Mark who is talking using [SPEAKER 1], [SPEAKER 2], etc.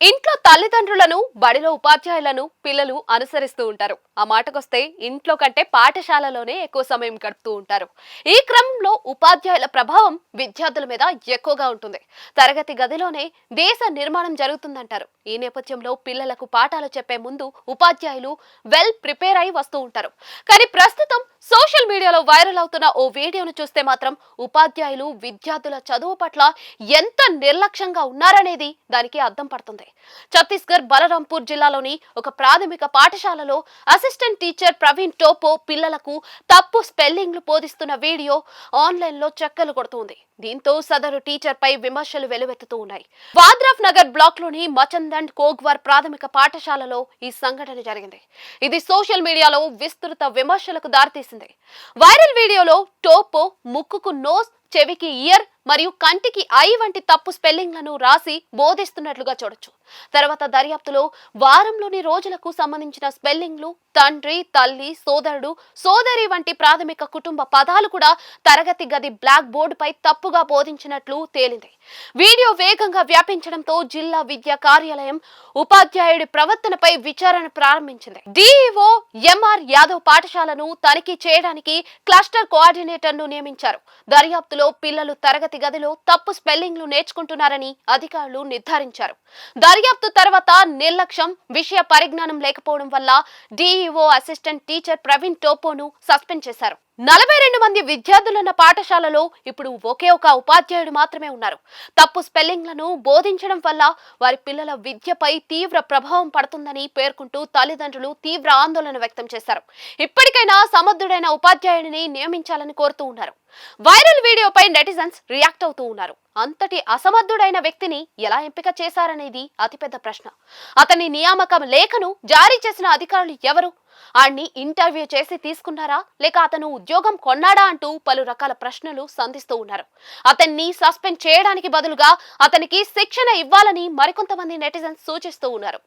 [SPEAKER 1] ఇంట్లో తల్లిదండ్రులను బడిలో ఉపాధ్యాయులను పిల్లలు అనుసరిస్తూ ఉంటారు. ఆ మాటకొస్తే ఇంట్లో కంటే పాఠశాలలోనే ఎక్కువ సమయం గడుపుతూ ఉంటారు. ఈ క్రమంలో ఉపాధ్యాయుల ప్రభావం విద్యార్థుల మీద ఎక్కువగా ఉంటుంది. తరగతి గదిలోనే దేశ నిర్మాణం జరుగుతుందంటారు. ఈ నేపథ్యంలో పిల్లలకు పాఠాలు చెప్పే ముందు ఉపాధ్యాయులు వెల్ ప్రిపేర్ అయి వస్తూ ఉంటారు. కానీ ప్రస్తుతం సోషల్ మీడియాలో వైరల్ అవుతున్న ఓ వీడియోను చూస్తే మాత్రం ఉపాధ్యాయులు విద్యార్థుల చదువు పట్ల ఎంత నిర్లక్ష్యంగా ఉన్నారనేది దానికి అర్థం పడుతుంది. ఛత్తీస్గఢ్ బలరాంపూర్ జిల్లాలోని ఒక ప్రాథమిక పాఠశాలలో అసిస్టెంట్ టీచర్ ప్రవీణ్ టోపో పిల్లలకు తప్పు స్పెల్లింగ్లు బోధిస్తున్న వీడియో ఆన్లైన్లో చెక్కలు చక్కలు కొడుతోంది. దీంతో సదరు టీచర్ పై విమర్శలు వెలువెత్తుతూ ఉన్నాయి. వాద్రాఫ్ నగర్ బ్లాక్లోని మచందండ్ కోగ్వార్ ప్రాథమిక పాఠశాలలో ఈ సంఘటన జరిగింది. ఇది సోషల్ మీడియాలో విస్తృత విమర్శలకు దారితీసింది. వైరల్ వీడియోలో టోపో ముక్కుకు నోస్ చెవికి ఇయర్ మరియు కంటికి ఐ వంటి తప్పు స్పెల్లింగ్లను రాసి బోధిస్తున్నట్లుగా చూడొచ్చు. తర్వాత దర్యాప్తులో వారంలోని రోజులకు సంబంధించిన స్పెల్లింగ్లు తండ్రి తల్లి సోదరుడు సోదరి వంటి ప్రాథమిక కుటుంబ పదాలు కూడా తరగతి గది బ్లాక్ బోర్డుపై తప్పుగా బోధించినట్లు తేలింది. వీడియో వేగంగా వ్యాపించడంతో జిల్లా విద్యా కార్యాలయం ఉపాధ్యాయుడి ప్రవర్తనపై విచారణ ప్రారంభించింది. డిఈఓ ఎంఆర్ యాదవ్ పాఠశాలను తనిఖీ చేయడానికి క్లస్టర్ కోఆర్డినేటర్ను నియమించారు. దర్యాప్తులో పిల్లలు తరగతి గదిలో తప్పు స్పెల్లింగ్లు నేర్చుకుంటున్నారని అధికారులు నిర్ధారించారు. దర్యాప్తు తర్వాత నిర్లక్ష్యం విషయ పరిజ్ఞానం లేకపోవడం వల్ల డిఈఓ అసిస్టెంట్ టీచర్ ప్రవీణ్ టోపోను సస్పెండ్ చేశారు. నలభై రెండు మంది విద్యార్థులున్న పాఠశాలలో ఇప్పుడు ఒకే ఒక ఉపాధ్యాయుడు మాత్రమే ఉన్నారు. తప్పు స్పెల్లింగ్లను బోధించడం వల్ల వారి పిల్లల విద్యపై తీవ్ర ప్రభావం పడుతుందని పేర్కొంటూ తల్లిదండ్రులు తీవ్ర ఆందోళన వ్యక్తం చేశారు. ఇప్పటికైనా సమర్థుడైన ఉపాధ్యాయుడిని నియమించాలని కోరుతూ ఉన్నారు. వైరల్ వీడియోపై నెటిజన్స్ రియాక్ట్ అవుతూ ఉన్నారు. అంతటి అసమర్థుడైన వ్యక్తిని ఎలా ఎంపిక చేశారనేది అతిపెద్ద ప్రశ్న. అతని నియామకం లేఖను జారీ చేసిన అధికారులు ఎవరు? ఆడిని ఇంటర్వ్యూ చేసి తీసుకున్నారా? లేక అతను ఉద్యోగం కొన్నాడా అంటూ పలు రకాల ప్రశ్నలు సంధిస్తూ ఉన్నారు. అతన్ని సస్పెండ్ చేయడానికి బదులుగా అతనికి శిక్షణ ఇవ్వాలని మరికొంతమంది నెటిజన్స్ సూచిస్తూ ఉన్నారు.